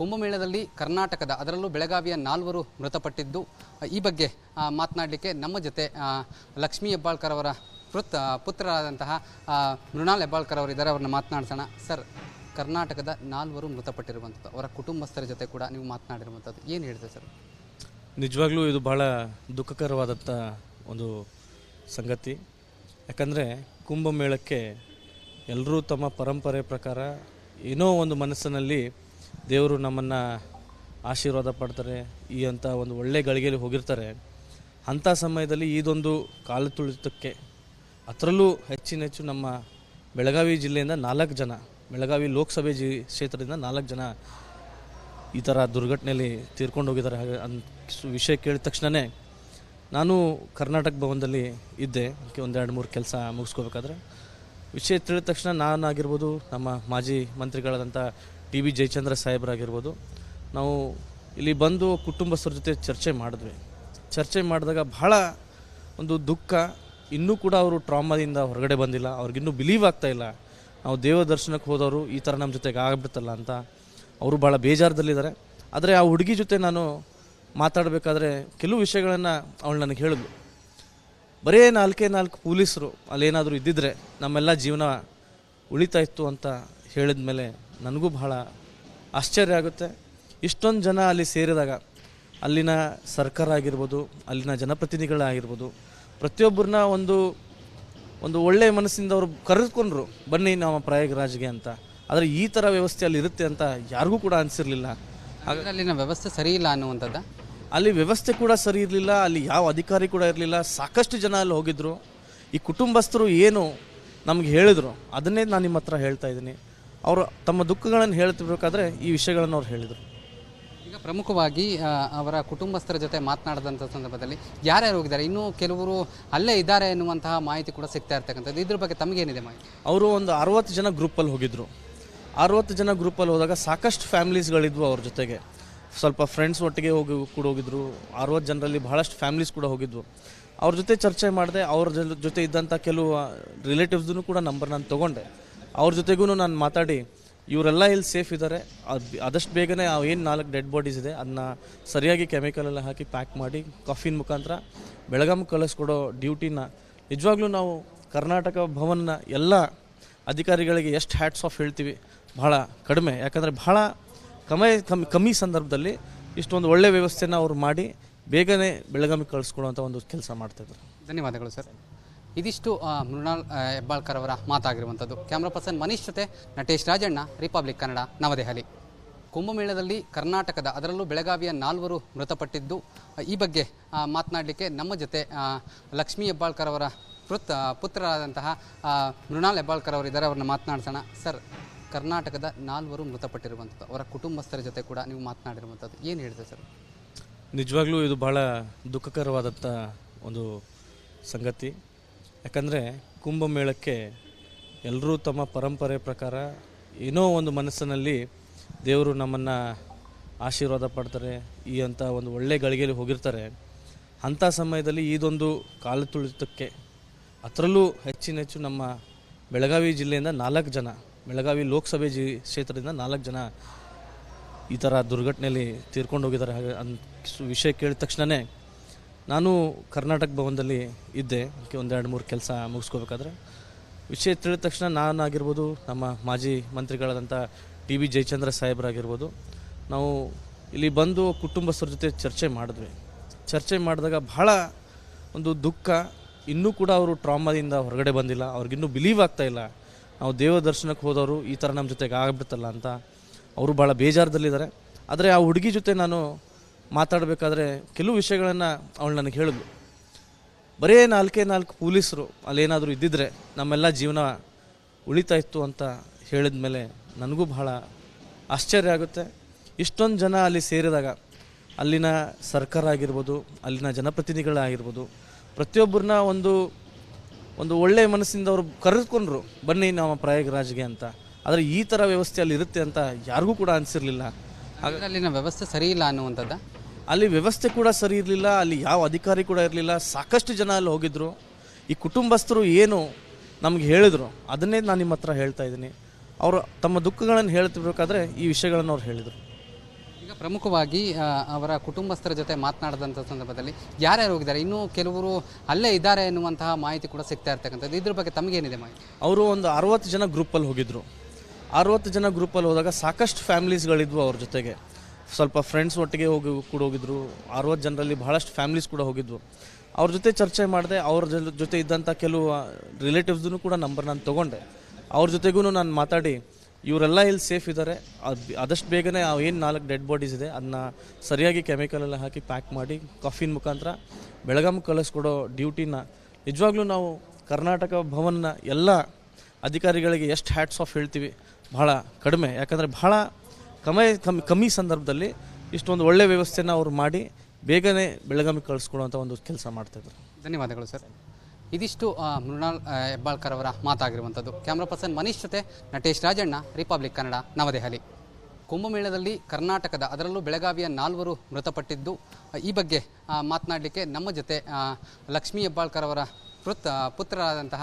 ಕುಂಭಮೇಳದಲ್ಲಿ ಕರ್ನಾಟಕದ ಅದರಲ್ಲೂ ಬೆಳಗಾವಿಯ ನಾಲ್ವರು ಮೃತಪಟ್ಟಿದ್ದು, ಈ ಬಗ್ಗೆ ಮಾತನಾಡಲಿಕ್ಕೆ ನಮ್ಮ ಜೊತೆ ಲಕ್ಷ್ಮೀ ಹೆಬ್ಬಾಳ್ಕರ್ ಅವರ ಪುತ್ ಪುತ್ರರಾದಂತಹ ಮೃಣಾಲ್ ಹೆಬ್ಬಾಳ್ಕರ್ ಅವರಿದ್ದಾರೆ ಅವ್ರನ್ನ ಮಾತನಾಡ್ಸೋಣ. ಸರ್, ಕರ್ನಾಟಕದ ನಾಲ್ವರು ಮೃತಪಟ್ಟಿರುವಂಥದ್ದು, ಅವರ ಕುಟುಂಬಸ್ಥರ ಜೊತೆ ಕೂಡ ನೀವು ಮಾತನಾಡಿರುವಂಥದ್ದು, ಏನು ಹೇಳಿದೆ ಸರ್? ನಿಜವಾಗ್ಲೂ ಇದು ಭಾಳ ದುಃಖಕರವಾದಂಥ ಒಂದು ಸಂಗತಿ. ಯಾಕಂದರೆ ಕುಂಭಮೇಳಕ್ಕೆ ಎಲ್ಲರೂ ತಮ್ಮ ಪರಂಪರೆ ಪ್ರಕಾರ ಏನೋ ಒಂದು ಮನಸ್ಸಿನಲ್ಲಿ ದೇವರು ನಮ್ಮನ್ನು ಆಶೀರ್ವಾದ ಪಡ್ತಾರೆ, ಈ ಅಂತ ಒಂದು ಒಳ್ಳೆ ಗಳಿಗೆಯಲ್ಲಿ ಹೋಗಿರ್ತಾರೆ. ಅಂಥ ಸಮಯದಲ್ಲಿ ಇದೊಂದು ಕಾಲು ತುಳಿತಕ್ಕೆ ಅದರಲ್ಲೂ ಹೆಚ್ಚಿನ ಹೆಚ್ಚು ನಮ್ಮ ಬೆಳಗಾವಿ ಜಿಲ್ಲೆಯಿಂದ ನಾಲ್ಕು ಜನ, ಬೆಳಗಾವಿ ಲೋಕಸಭೆ ಜಿ ಕ್ಷೇತ್ರದಿಂದ ನಾಲ್ಕು ಜನ ಈ ಥರ ದುರ್ಘಟನೆಯಲ್ಲಿ ತೀರ್ಕೊಂಡು ಹೋಗಿದ್ದಾರೆ. ಹಾಗೆ ಅನ್ ವಿಷಯ ಕೇಳಿದ ತಕ್ಷಣವೇ ನಾನು ಕರ್ನಾಟಕ ಭವನದಲ್ಲಿ ಇದ್ದೆ. ಒಂದೆರಡು ಮೂರು ಕೆಲಸ ಮುಗಿಸ್ಕೋಬೇಕಾದ್ರೆ. ವಿಷಯ ತಿಳಿದ ತಕ್ಷಣ ನಾನಾಗಿರ್ಬೋದು ನಮ್ಮ ಮಾಜಿ ಮಂತ್ರಿಗಳಾದಂಥ ಟಿ ಬಿ ಜಯಚಂದ್ರ ಸಾಹೇಬರಾಗಿರ್ಬೋದು. ನಾವು ಇಲ್ಲಿ ಬಂದು ಕುಟುಂಬಸ್ಥರ ಜೊತೆ ಚರ್ಚೆ ಮಾಡಿದ್ವಿ. ಚರ್ಚೆ ಮಾಡಿದಾಗ ಬಹಳ ಒಂದು ದುಃಖ, ಇನ್ನೂ ಕೂಡ ಅವರು ಟ್ರಾಮಾದಿಂದ ಹೊರಗಡೆ ಬಂದಿಲ್ಲ, ಅವ್ರಿಗಿನ್ನೂ ಬಿಲೀವ್ ಆಗ್ತಾ ಇಲ್ಲ. ನಾವು ದೇವ ದರ್ಶನಕ್ಕೆ ಹೋದವರು ಈ ಥರ ನಮ್ಮ ಜೊತೆಗೆ ಆಗಿಬಿಡ್ತಲ್ಲ ಅಂತ ಅವರು ಭಾಳ ಬೇಜಾರದಲ್ಲಿದ್ದಾರೆ. ಆದರೆ ಆ ಹುಡುಗಿ ಜೊತೆ ನಾನು ಮಾತಾಡಬೇಕಾದ್ರೆ ಕೆಲವು ವಿಷಯಗಳನ್ನು ಅವಳು ನನಗೆ ಹೇಳಿದ್ಲು. ಬರೇ ನಾಲ್ಕೇ ನಾಲ್ಕು ಪೊಲೀಸರು ಅಲ್ಲೇನಾದರೂ ಇದ್ದಿದ್ರೆ ನಮ್ಮೆಲ್ಲ ಜೀವನ ಉಳಿತಾಯಿತ್ತು ಅಂತ ಹೇಳಿದ ಮೇಲೆ ನನಗೂ ಬಹಳ ಆಶ್ಚರ್ಯ ಆಗುತ್ತೆ. ಇಷ್ಟೊಂದು ಜನ ಅಲ್ಲಿ ಸೇರಿದಾಗ ಅಲ್ಲಿನ ಸರ್ಕಾರ ಆಗಿರ್ಬೋದು ಅಲ್ಲಿನ ಜನಪ್ರತಿನಿಧಿಗಳಾಗಿರ್ಬೋದು ಪ್ರತಿಯೊಬ್ಬರನ್ನ ಒಂದು ಒಂದು ಒಳ್ಳೆಯ ಮನಸ್ಸಿಂದ ಅವರು ಕರೆದುಕೊಂಡ್ರು ಬನ್ನಿ ನಮ್ಮ ಪ್ರಯಾಗರಾಜ್ಗೆ ಅಂತ. ಆದರೆ ಈ ಥರ ವ್ಯವಸ್ಥೆ ಅಲ್ಲಿ ಇರುತ್ತೆ ಅಂತ ಯಾರಿಗೂ ಕೂಡ ಅನಿಸಿರಲಿಲ್ಲ. ಹಾಗಾಗಿ ಅಲ್ಲಿನ ವ್ಯವಸ್ಥೆ ಸರಿ ಇಲ್ಲ ಅನ್ನುವಂಥದ್ದು? ಅಲ್ಲಿ ವ್ಯವಸ್ಥೆ ಕೂಡ ಸರಿ ಇರಲಿಲ್ಲ ಅಲ್ಲಿ ಯಾವ ಅಧಿಕಾರಿ ಕೂಡ ಇರಲಿಲ್ಲ ಸಾಕಷ್ಟು ಜನ ಅಲ್ಲಿ ಹೋಗಿದ್ರು. ಈ ಕುಟುಂಬಸ್ಥರು ಏನು ನಮ್ಗೆ ಹೇಳಿದ್ರು ಅದನ್ನೇ ನಾನು ನಿಮ್ಮ ಹತ್ರ ಹೇಳ್ತಾ ಇದ್ದೀನಿ. ಅವರು ತಮ್ಮ ದುಃಖಗಳನ್ನು ಹೇಳ್ತಿರ್ಬೇಕಾದ್ರೆ ಈ ವಿಷಯಗಳನ್ನು ಅವ್ರು ಹೇಳಿದರು. ಈಗ ಪ್ರಮುಖವಾಗಿ ಅವರ ಕುಟುಂಬಸ್ಥರ ಜೊತೆ ಮಾತನಾಡಿದಂಥ ಸಂದರ್ಭದಲ್ಲಿ ಯಾರ್ಯಾರು ಹೋಗಿದ್ದಾರೆ? ಇನ್ನೂ ಕೆಲವರು ಅಲ್ಲೇ ಇದ್ದಾರೆ ಎನ್ನುವಂತಹ ಮಾಹಿತಿ ಕೂಡ ಸಿಗ್ತಾ ಇರ್ತಕ್ಕಂಥದ್ದು. ಇದ್ರ ಬಗ್ಗೆ ತಮಗೇನಿದೆ ಮಾಹಿತಿ? ಅವರು ಒಂದು ಅರವತ್ತು ಜನ ಗ್ರೂಪಲ್ಲಿ ಹೋಗಿದ್ರು. ಅರವತ್ತು ಜನ ಗ್ರೂಪಲ್ಲಿ ಹೋದಾಗ ಸಾಕಷ್ಟು ಫ್ಯಾಮಿಲೀಸ್ಗಳಿದ್ವು ಅವ್ರ ಜೊತೆಗೆ. ಸ್ವಲ್ಪ ಫ್ರೆಂಡ್ಸ್ ಒಟ್ಟಿಗೆ ಹೋಗಿ ಕೂಡ ಹೋಗಿದ್ರು. ಅರವತ್ತು ಜನರಲ್ಲಿ ಬಹಳಷ್ಟು ಫ್ಯಾಮಿಲೀಸ್ ಕೂಡ ಹೋಗಿದ್ವು. ಅವ್ರ ಜೊತೆ ಚರ್ಚೆ ಮಾಡಿದೆ ಅವ್ರ ಜೊತೆ ಇದ್ದಂಥ ಕೆಲವು ರಿಲೇಟಿವ್ಸ್ದು ಕೂಡ ನಂಬರ್ ನಾನು ತೊಗೊಂಡೆ. ಅವ್ರ ಜೊತೆಗೂ ನಾನು ಮಾತಾಡಿ, ಇವರೆಲ್ಲ ಇಲ್ಲಿ ಸೇಫ್ ಇದ್ದಾರೆ ಅದು ಆದಷ್ಟು ಬೇಗನೆ ಏನು ನಾಲ್ಕು ಡೆಡ್ ಬಾಡೀಸ್ ಇದೆ ಅದನ್ನ ಸರಿಯಾಗಿ ಕೆಮಿಕಲ್ ಎಲ್ಲ ಹಾಕಿ ಪ್ಯಾಕ್ ಮಾಡಿ ಕಾಫಿನ ಮುಖಾಂತರ ಬೆಳಗಾಂ ಕಳಿಸ್ಕೊಡೋ ಡ್ಯೂಟಿನ ನಿಜವಾಗ್ಲೂ ನಾವು ಕರ್ನಾಟಕ ಭವನ್ನ ಎಲ್ಲ ಅಧಿಕಾರಿಗಳಿಗೆ ಎಷ್ಟು ಹ್ಯಾಟ್ಸ್ ಆಫ್ ಹೇಳ್ತೀವಿ, ಬಹಳ ಕಡಿಮೆ. ಯಾಕಂದರೆ ಬಹಳ ಕಮ್ಮಿ ಕಮ್ಮಿ ಸಂದರ್ಭದಲ್ಲಿ ಇಷ್ಟೊಂದು ಒಳ್ಳೆಯ ವ್ಯವಸ್ಥೆನ ಅವರು ಮಾಡಿ, ಬೇಗನೆ ಬೆಳಗಾಮಿಗೆ ಕಳಿಸ್ಕೊಡುವಂಥ ಒಂದು ಕೆಲಸ ಮಾಡ್ತಾಯಿದ್ರು ಧನ್ಯವಾದಗಳು ಸರ್. ಇದಿಷ್ಟು ಮೃಣಾಲ್ ಹೆಬ್ಬಾಳ್ಕರ್ ಅವರ ಮಾತಾಗಿರುವಂಥದ್ದು. ಕ್ಯಾಮ್ರಾ ಪರ್ಸನ್ ಮನೀಶ್ ಜೊತೆ ನಟೇಶ್ ರಾಜಣ್ಣ ರಿಪಬ್ಲಿಕ್ ಕನ್ನಡ ನವದೆಹಲಿ. ಕುಂಭಮೇಳದಲ್ಲಿ ಕರ್ನಾಟಕದ, ಅದರಲ್ಲೂ ಬೆಳಗಾವಿಯ ನಾಲ್ವರು ಮೃತಪಟ್ಟಿದ್ದು ಈ ಬಗ್ಗೆ ಮಾತನಾಡಲಿಕ್ಕೆ ನಮ್ಮ ಜೊತೆ ಲಕ್ಷ್ಮೀ ಹೆಬ್ಬಾಳ್ಕರ್ ಅವರ ಪುತ್ ಪುತ್ರರಾದಂತಹ ಮೃಣಾಲ್ ಹೆಬ್ಬಾಳ್ಕರ್ ಅವರಿದ್ದಾರೆ ಅವ್ರನ್ನ ಮಾತನಾಡ್ಸೋಣ. ಸರ್, ಕರ್ನಾಟಕದ ನಾಲ್ವರು ಮೃತಪಟ್ಟಿರುವಂಥದ್ದು, ಅವರ ಕುಟುಂಬಸ್ಥರ ಜೊತೆ ಕೂಡ ನೀವು ಮಾತನಾಡಿರುವಂಥದ್ದು, ಏನು ಹೇಳಿದೆ ಸರ್? ನಿಜವಾಗ್ಲೂ ಇದು ಭಾಳ ದುಃಖಕರವಾದಂಥ ಒಂದು ಸಂಗತಿ. ಯಾಕಂದರೆ ಕುಂಭಮೇಳಕ್ಕೆ ಎಲ್ಲರೂ ತಮ್ಮ ಪರಂಪರೆ ಪ್ರಕಾರ ಏನೋ ಒಂದು ಮನಸ್ಸಿನಲ್ಲಿ ದೇವರು ನಮ್ಮನ್ನು ಆಶೀರ್ವಾದ ಪಡ್ತಾರೆ, ಈ ಅಂತ ಒಂದು ಒಳ್ಳೆ ಗಳಿಗೆಯಲ್ಲಿ ಹೋಗಿರ್ತಾರೆ. ಅಂಥ ಸಮಯದಲ್ಲಿ ಇದೊಂದು ಕಾಲು ತುಳಿತಕ್ಕೆ ಅದರಲ್ಲೂ ಹೆಚ್ಚಿನ ಹೆಚ್ಚು ನಮ್ಮ ಬೆಳಗಾವಿ ಜಿಲ್ಲೆಯಿಂದ ನಾಲ್ಕು ಜನ, ಬೆಳಗಾವಿ ಲೋಕಸಭೆ ಜಿ ಕ್ಷೇತ್ರದಿಂದ ನಾಲ್ಕು ಜನ ಈ ಥರ ದುರ್ಘಟನೆಯಲ್ಲಿ ತೀರ್ಕೊಂಡು ಹೋಗಿದ್ದಾರೆ. ಹಾಗೆ ಅನ್ ವಿಷಯ ಕೇಳಿದ ತಕ್ಷಣವೇ ನಾನು ಕರ್ನಾಟಕ ಭವನದಲ್ಲಿ ಇದ್ದೆ ಒಂದೆರಡು ಮೂರು ಕೆಲಸ ಮುಗಿಸ್ಕೋಬೇಕಾದ್ರೆ. ವಿಷಯ ತಿಳಿದ ತಕ್ಷಣ ನಾನಾಗಿರ್ಬೋದು, ನಮ್ಮ ಮಾಜಿ ಮಂತ್ರಿಗಳಾದಂಥ ಟಿ ಬಿ ಜಯಚಂದ್ರ ಸಾಹೇಬರಾಗಿರ್ಬೋದು, ನಾವು ಇಲ್ಲಿ ಬಂದು ಕುಟುಂಬಸ್ಥರ ಜೊತೆ ಚರ್ಚೆ ಮಾಡಿದ್ವಿ. ಚರ್ಚೆ ಮಾಡಿದಾಗ ಬಹಳ ಒಂದು ದುಃಖ, ಇನ್ನೂ ಕೂಡ ಅವರು ಟ್ರಾಮಾದಿಂದ ಹೊರಗಡೆ ಬಂದಿಲ್ಲ ಅವ್ರಿಗಿನ್ನೂ ಬಿಲೀವ್ ಆಗ್ತಾ ಇಲ್ಲ. ನಾವು ದೇವ ದರ್ಶನಕ್ಕೆ ಹೋದವರು ಈ ಥರ ನಮ್ಮ ಜೊತೆಗೆ ಆಗಿಬಿಡ್ತಲ್ಲ ಅಂತ, ಅವರು ಭಾಳ ಬೇಜಾರದಲ್ಲಿದ್ದಾರೆ. ಆದರೆ ಆ ಹುಡುಗಿ ಜೊತೆ ನಾನು ಮಾತಾಡಬೇಕಾದ್ರೆ ಕೆಲವು ವಿಷಯಗಳನ್ನು ಅವಳು ನನಗೆ ಹೇಳಿದ್ಲು. ಬರೇ ನಾಲ್ಕೇ ನಾಲ್ಕು ಪೊಲೀಸರು ಅಲ್ಲೇನಾದರೂ ಇದ್ದಿದ್ರೆ ನಮ್ಮೆಲ್ಲ ಜೀವನ ಉಳಿತಾ ಇತ್ತು ಅಂತ ಹೇಳಿದ ಮೇಲೆ ನನಗೂ ಬಹಳ ಆಶ್ಚರ್ಯ ಆಗುತ್ತೆ. ಇಷ್ಟೊಂದು ಜನ ಅಲ್ಲಿ ಸೇರಿದಾಗ ಅಲ್ಲಿನ ಸರ್ಕಾರ ಆಗಿರ್ಬೋದು, ಅಲ್ಲಿನ ಜನಪ್ರತಿನಿಧಿಗಳಾಗಿರ್ಬೋದು ಪ್ರತಿಯೊಬ್ಬರನ್ನ ಒಂದು ಒಂದು ಒಳ್ಳೆಯ ಮನಸ್ಸಿಂದ ಅವರು ಕರೆದುಕೊಂಡ್ರು, ಬನ್ನಿ ನಮ್ಮ ಪ್ರಯಾಗರಾಜ್ಗೆ ಅಂತ. ಆದರೆ ಈ ಥರ ವ್ಯವಸ್ಥೆ ಅಲ್ಲಿ ಇರುತ್ತೆ ಅಂತ ಯಾರಿಗೂ ಕೂಡ ಅನಿಸಿರಲಿಲ್ಲ. ಅಲ್ಲಿನ ವ್ಯವಸ್ಥೆ ಸರಿ ಇಲ್ಲ ಅನ್ನುವಂಥದ್ದು? ಅಲ್ಲಿ ವ್ಯವಸ್ಥೆ ಕೂಡ ಸರಿ ಇರಲಿಲ್ಲ ಅಲ್ಲಿ ಯಾವ ಅಧಿಕಾರಿ ಕೂಡ ಇರಲಿಲ್ಲ. ಸಾಕಷ್ಟು ಜನ ಅಲ್ಲಿ ಹೋಗಿದ್ರು. ಈ ಕುಟುಂಬಸ್ಥರು ಏನು ನಮಗೆ ಹೇಳಿದ್ರು ಅದನ್ನೇ ನಾನು ನಿಮ್ಮ ಹತ್ರ ಹೇಳ್ತಾ ಇದ್ದೀನಿ. ಅವರು ತಮ್ಮ ದುಃಖಗಳನ್ನು ಹೇಳ್ತಿರ್ಬೇಕಾದ್ರೆ ಈ ವಿಷಯಗಳನ್ನು ಅವ್ರು ಹೇಳಿದರು. ಈಗ ಪ್ರಮುಖವಾಗಿ ಅವರ ಕುಟುಂಬಸ್ಥರ ಜೊತೆ ಮಾತನಾಡಿದಂಥ ಸಂದರ್ಭದಲ್ಲಿ ಯಾರ್ಯಾರು ಹೋಗಿದ್ದಾರೆ? ಇನ್ನೂ ಕೆಲವರು ಅಲ್ಲೇ ಇದ್ದಾರೆ ಎನ್ನುವಂತಹ ಮಾಹಿತಿ ಕೂಡ ಸಿಗ್ತಾ ಇರ್ತಕ್ಕಂಥದ್ದು. ಇದ್ರ ಬಗ್ಗೆ ತಮಗೇನಿದೆ ಮಾಹಿತಿ? ಅವರು ಒಂದು ಅರವತ್ತು ಜನ ಗ್ರೂಪಲ್ಲಿ ಹೋಗಿದ್ರು. ಅರವತ್ತು ಜನ ಗ್ರೂಪಲ್ಲಿ ಹೋದಾಗ ಸಾಕಷ್ಟು ಫ್ಯಾಮಿಲೀಸ್ಗಳಿದ್ವು ಅವ್ರ ಜೊತೆಗೆ. ಸ್ವಲ್ಪ ಫ್ರೆಂಡ್ಸ್ ಒಟ್ಟಿಗೆ ಹೋಗಿ ಕೂಡ ಹೋಗಿದ್ರು. ಅರವತ್ತು ಜನರಲ್ಲಿ ಬಹಳಷ್ಟು ಫ್ಯಾಮಿಲೀಸ್ ಕೂಡ ಹೋಗಿದ್ವು. ಅವ್ರ ಜೊತೆ ಚರ್ಚೆ ಮಾಡಿದೆ, ಅವ್ರ ಜೊತೆ ಇದ್ದಂಥ ಕೆಲವು ರಿಲೇಟಿವ್ಸ್ದು ಕೂಡ ನಂಬರ್ ನಾನು ತೊಗೊಂಡೆ. ಅವ್ರ ಜೊತೆಗೂ ನಾನು ಮಾತಾಡಿ, ಇವರೆಲ್ಲ ಇಲ್ಲಿ ಸೇಫ್ ಇದ್ದಾರೆ ಅದು ಆದಷ್ಟು ಬೇಗನೆ ಏನು ನಾಲ್ಕು ಡೆಡ್ ಬಾಡೀಸ್ ಇದೆ ಅದನ್ನ ಸರಿಯಾಗಿ ಕೆಮಿಕಲ್ ಎಲ್ಲ ಹಾಕಿ ಪ್ಯಾಕ್ ಮಾಡಿ ಕಾಫಿನ ಮುಖಾಂತರ ಬೆಳಗಾಮ್ ಕಳಿಸ್ಕೊಡೋ ಡ್ಯೂಟಿನ ನಿಜವಾಗ್ಲೂ ನಾವು ಕರ್ನಾಟಕ ಭವನ್ನ ಎಲ್ಲ ಅಧಿಕಾರಿಗಳಿಗೆ ಎಷ್ಟು ಹ್ಯಾಟ್ಸ್ ಆಫ್ ಹೇಳ್ತೀವಿ ಭಾಳ ಕಡಿಮೆ. ಯಾಕಂದರೆ ಭಾಳ ಕಮ್ಮಿ ಕಮ್ಮಿ ಕಮ್ಮಿ ಸಂದರ್ಭದಲ್ಲಿ ಇಷ್ಟೊಂದು ಒಳ್ಳೆ ವ್ಯವಸ್ಥೆನ ಅವರು ಮಾಡಿ ಬೇಗನೆ ಬೆಳಗಾವಿಗೆ ಕಳಿಸ್ಕೊಡುವಂಥ ಒಂದು ಕೆಲಸ ಮಾಡ್ತಾಯಿದ್ರು ಧನ್ಯವಾದಗಳು ಸರ್. ಇದಿಷ್ಟು ಆ, ಮೃಣಾಲ್ ಹೆಬ್ಬಾಳ್ಕರ್ ಅವರ ಮಾತಾಗಿರುವಂಥದ್ದು ಕ್ಯಾಮ್ರಾ ಪರ್ಸನ್ ಮನೀಶ್ ಜೊತೆ ನಟೇಶ್ ರಾಜಣ್ಣ ರಿಪಬ್ಲಿಕ್ ಕನ್ನಡ ನವದೆಹಲಿ. ಕುಂಭಮೇಳದಲ್ಲಿ ಕರ್ನಾಟಕದ ಅದರಲ್ಲೂ ಬೆಳಗಾವಿಯ ನಾಲ್ವರು ಮೃತಪಟ್ಟಿದ್ದು ಈ ಬಗ್ಗೆ ಮಾತನಾಡಲಿಕ್ಕೆ ನಮ್ಮ ಜೊತೆ ಆ, ಲಕ್ಷ್ಮೀ ಹೆಬ್ಬಾಳ್ಕರ್ ಅವರ ಪುತ್ರ ಪುತ್ರರಾದಂತಹ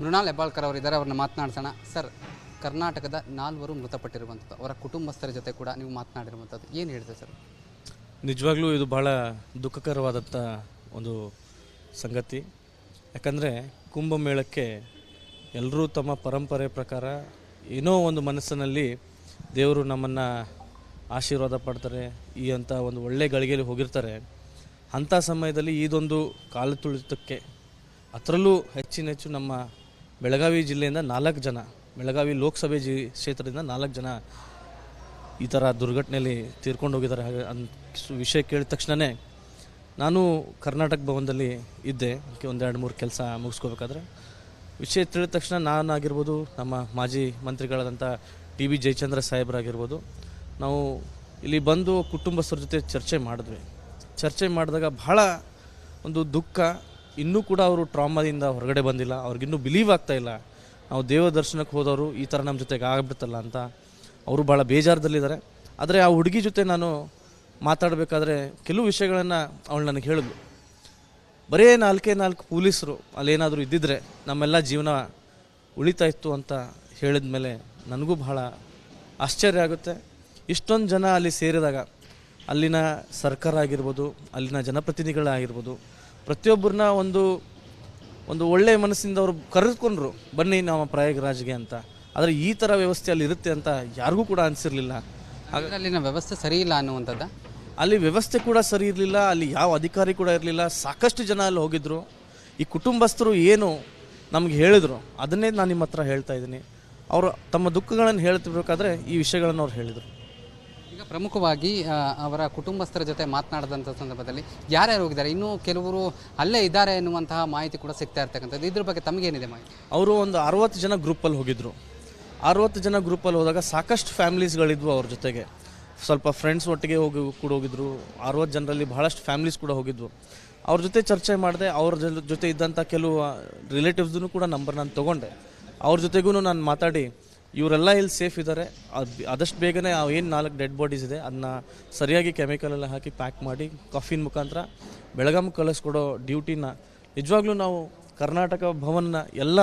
ಮೃಣಾಲ್ ಹೆಬ್ಬಾಳ್ಕರ್ ಅವರಿದ್ದಾರೆ. ಅವ್ರನ್ನ ಮಾತನಾಡ್ಸೋಣ. ಸರ್ ಕರ್ನಾಟಕದ ನಾಲ್ವರು ಮೃತಪಟ್ಟಿರುವಂಥದ್ದು, ಅವರ ಕುಟುಂಬಸ್ಥರ ಜೊತೆ ಕೂಡ ನೀವು ಮಾತನಾಡಿರುವಂಥದ್ದು, ಏನು ಹೇಳಿದೆ ಸರ್? ನಿಜವಾಗ್ಲೂ ಇದು ಭಾಳ ದುಃಖಕರವಾದಂಥ ಒಂದು ಸಂಗತಿ. ಯಾಕಂದರೆ ಕುಂಭಮೇಳಕ್ಕೆ ಎಲ್ಲರೂ ತಮ್ಮ ಪರಂಪರೆ ಪ್ರಕಾರ ಏನೋ ಒಂದು ಮನಸ್ಸಿನಲ್ಲಿ ದೇವರು ನಮ್ಮನ್ನು ಆಶೀರ್ವಾದ ಪಡ್ತಾರೆ, ಈ ಅಂತ ಒಂದು ಒಳ್ಳೆ ಗಳಿಗೆಯಲ್ಲಿ ಹೋಗಿರ್ತಾರೆ. ಅಂಥ ಸಮಯದಲ್ಲಿ ಇದೊಂದು ಕಾಲು ತುಳಿತಕ್ಕೆ, ಅದರಲ್ಲೂ ಹೆಚ್ಚಿನ ಹೆಚ್ಚು ನಮ್ಮ ಬೆಳಗಾವಿ ಜಿಲ್ಲೆಯಿಂದ ನಾಲ್ಕು ಜನ ಬೆಳಗಾವಿ ಲೋಕಸಭೆ ಜಿ ಕ್ಷೇತ್ರದಿಂದ ನಾಲ್ಕು ಜನ ಈ ಥರ ದುರ್ಘಟನೆಯಲ್ಲಿ ತೀರ್ಕೊಂಡು ಹೋಗಿದ್ದಾರೆ ಹಾಗೆ ಅನ್ ವಿಷಯ ಕೇಳಿದ ತಕ್ಷಣವೇ ನಾನು ಕರ್ನಾಟಕ ಭವನದಲ್ಲಿ ಇದ್ದೆ. ಒಂದೆರಡು ಮೂರು ಕೆಲಸ ಮುಗಿಸ್ಕೋಬೇಕಾದ್ರೆ. ವಿಷಯ ತಿಳಿದ ತಕ್ಷಣ ನಾನಾಗಿರ್ಬೋದು ನಮ್ಮ ಮಾಜಿ ಮಂತ್ರಿಗಳಾದಂಥ ಟಿ ಬಿ ಜಯಚಂದ್ರ ಸಾಹೇಬರಾಗಿರ್ಬೋದು, ನಾವು ಇಲ್ಲಿ ಬಂದು ಕುಟುಂಬಸ್ಥರ ಜೊತೆ ಚರ್ಚೆ ಮಾಡಿದ್ವಿ. ಚರ್ಚೆ ಮಾಡಿದಾಗ ಬಹಳ ಒಂದು ದುಃಖ. ಇನ್ನೂ ಕೂಡ ಅವರು ಟ್ರಾಮಾದಿಂದ ಹೊರಗಡೆ ಬಂದಿಲ್ಲ. ಅವ್ರಿಗಿನ್ನೂ ಬಿಲೀವ್ ಆಗ್ತಾ ಇಲ್ಲ. ನಾವು ದೇವ ದರ್ಶನಕ್ಕೆ ಹೋದವರು ಈ ಥರ ನಮ್ಮ ಜೊತೆಗೆ ಆಗಿಬಿಡ್ತಲ್ಲ ಅಂತ ಅವರು ಭಾಳ ಬೇಜಾರದಲ್ಲಿದ್ದಾರೆ. ಆದರೆ ಆ ಹುಡುಗಿ ಜೊತೆ ನಾನು ಮಾತಾಡಬೇಕಾದ್ರೆ ಕೆಲವು ವಿಷಯಗಳನ್ನು ಅವಳು ನನಗೆ ಹೇಳಿದ್ಲು. ಬರೇ ನಾಲ್ಕೇ ನಾಲ್ಕು ಪೊಲೀಸರು ಅಲ್ಲೇನಾದರೂ ಇದ್ದಿದ್ರೆ ನಮ್ಮೆಲ್ಲ ಜೀವನ ಉಳಿತಾ ಇತ್ತು ಅಂತ ಹೇಳಿದ ಮೇಲೆ ನನಗೂ ಬಹಳ ಆಶ್ಚರ್ಯ ಆಗುತ್ತೆ. ಇಷ್ಟೊಂದು ಜನ ಅಲ್ಲಿ ಸೇರಿದಾಗ ಅಲ್ಲಿನ ಸರ್ಕಾರ ಆಗಿರ್ಬೋದು, ಅಲ್ಲಿನ ಜನಪ್ರತಿನಿಧಿಗಳಾಗಿರ್ಬೋದು, ಪ್ರತಿಯೊಬ್ಬರನ್ನ ಒಂದು ಒಂದು ಒಳ್ಳೆಯ ಮನಸ್ಸಿಂದ ಅವರು ಕರೆದುಕೊಂಡ್ರು ಬನ್ನಿ ನಮ್ಮ ಪ್ರಯಾಗರಾಜ್ಗೆ ಅಂತ. ಆದರೆ ಈ ಥರ ವ್ಯವಸ್ಥೆ ಅಲ್ಲಿ ಇರುತ್ತೆ ಅಂತ ಯಾರಿಗೂ ಕೂಡ ಅನಿಸಿರಲಿಲ್ಲ. ಅಲ್ಲಿನ ವ್ಯವಸ್ಥೆ ಸರಿ ಇಲ್ಲ ಅನ್ನುವಂಥದ್ದ? ಅಲ್ಲಿ ವ್ಯವಸ್ಥೆ ಕೂಡ ಸರಿ ಇರಲಿಲ್ಲ ಅಲ್ಲಿ ಯಾವ ಅಧಿಕಾರಿ ಕೂಡ ಇರಲಿಲ್ಲ ಸಾಕಷ್ಟು ಜನ ಅಲ್ಲಿ ಹೋಗಿದ್ರು. ಈ ಕುಟುಂಬಸ್ಥರು ಏನು ನಮಗೆ ಹೇಳಿದ್ರು ಅದನ್ನೇ ನಾನು ನಿಮ್ಮ ಹತ್ರ ಹೇಳ್ತಾ ಇದ್ದೀನಿ. ಅವರು ತಮ್ಮ ದುಃಖಗಳನ್ನು ಹೇಳ್ತಿರ್ಬೇಕಾದ್ರೆ ಈ ವಿಷಯಗಳನ್ನು ಅವ್ರು ಹೇಳಿದರು. ಪ್ರಮುಖವಾಗಿ ಅವರ ಕುಟುಂಬಸ್ಥರ ಜೊತೆ ಮಾತನಾಡಿದಂಥ ಸಂದರ್ಭದಲ್ಲಿ ಯಾರ್ಯಾರು ಹೋಗಿದ್ದಾರೆ? ಇನ್ನೂ ಕೆಲವರು ಅಲ್ಲೇ ಇದ್ದಾರೆ ಎನ್ನುವಂತಹ ಮಾಹಿತಿ ಕೂಡ ಸಿಗ್ತಾ ಇರ್ತಕ್ಕಂಥದ್ದು. ಇದ್ರ ಬಗ್ಗೆ ತಮಗೇನಿದೆ ಮಾಹಿತಿ? ಅವರು ಒಂದು ಅರವತ್ತು ಜನ ಗ್ರೂಪಲ್ಲಿ ಹೋಗಿದ್ರು. ಅರವತ್ತು ಜನ ಗ್ರೂಪಲ್ಲಿ ಹೋದಾಗ ಸಾಕಷ್ಟು ಫ್ಯಾಮಿಲೀಸ್ಗಳಿದ್ವು ಅವ್ರ ಜೊತೆಗೆ. ಸ್ವಲ್ಪ ಫ್ರೆಂಡ್ಸ್ ಒಟ್ಟಿಗೆ ಹೋಗಿ, ಕೂಡ ಹೋಗಿದ್ರು. ಅರವತ್ತು ಜನರಲ್ಲಿ ಬಹಳಷ್ಟು ಫ್ಯಾಮಿಲೀಸ್ ಕೂಡ ಹೋಗಿದ್ವು. ಅವ್ರ ಜೊತೆ ಚರ್ಚೆ ಮಾಡಿದೆ, ಅವ್ರ ಜೊತೆ ಇದ್ದಂಥ ಕೆಲವು ರಿಲೇಟಿವ್ಸ್ದು ಕೂಡ ನಂಬರ್ ನಾನು ತೊಗೊಂಡೆ. ಅವ್ರ ಜೊತೆಗೂ ನಾನು ಮಾತಾಡಿ ಇವರೆಲ್ಲ ಇಲ್ಲಿ ಸೇಫ್ ಇದ್ದಾರೆ ಅದು ಆದಷ್ಟು ಬೇಗನೆ ಏನು ನಾಲ್ಕು ಡೆಡ್ ಬಾಡೀಸ್ ಇದೆ ಅದನ್ನ ಸರಿಯಾಗಿ ಕೆಮಿಕಲ್ ಎಲ್ಲ ಹಾಕಿ ಪ್ಯಾಕ್ ಮಾಡಿ ಕಾಫಿನ ಮುಖಾಂತರ ಬೆಳಗಾಂ ಕಳಿಸ್ಕೊಡೋ ಡ್ಯೂಟಿನ ನಿಜವಾಗ್ಲೂ ನಾವು ಕರ್ನಾಟಕ ಭವನ್ನ ಎಲ್ಲ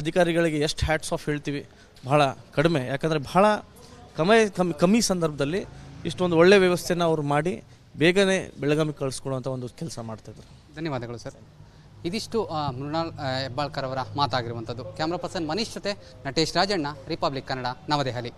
ಅಧಿಕಾರಿಗಳಿಗೆ ಎಷ್ಟು ಹ್ಯಾಟ್ಸ್ ಆಫ್ ಹೇಳ್ತೀವಿ, ಬಹಳ ಕಡಿಮೆ. ಯಾಕಂದರೆ ಭಾಳ ಕಮ್ಮಿ ಕಮ್ಮಿ ಕಮ್ಮಿ ಸಂದರ್ಭದಲ್ಲಿ ಇಷ್ಟೊಂದು ಒಳ್ಳೆ ವ್ಯವಸ್ಥೆನ ಅವ್ರು ಮಾಡಿ ಬೇಗನೆ ಬೆಳಗಾವಿಗೆ ಕಳಿಸ್ಕೊಡುವಂಥ ಒಂದು ಕೆಲಸ ಮಾಡ್ತಾಯಿದ್ರು ಧನ್ಯವಾದಗಳು ಸರ್. ಇದಿಷ್ಟು ಮೃಣಾಲ್ ಹೆಬ್ಬಾಳ್ಕರ್ ಅವರ ಮಾತಾಗಿರುವಂಥದ್ದು. ಕ್ಯಾಮ್ರಾ ಪರ್ಸನ್ ಮನೀಶ್ ಜೊತೆ ನಟೇಶ್ ರಾಜಣ್ಣ ರಿಪಬ್ಲಿಕ್ ಕನ್ನಡ ನವದೆಹಲಿ.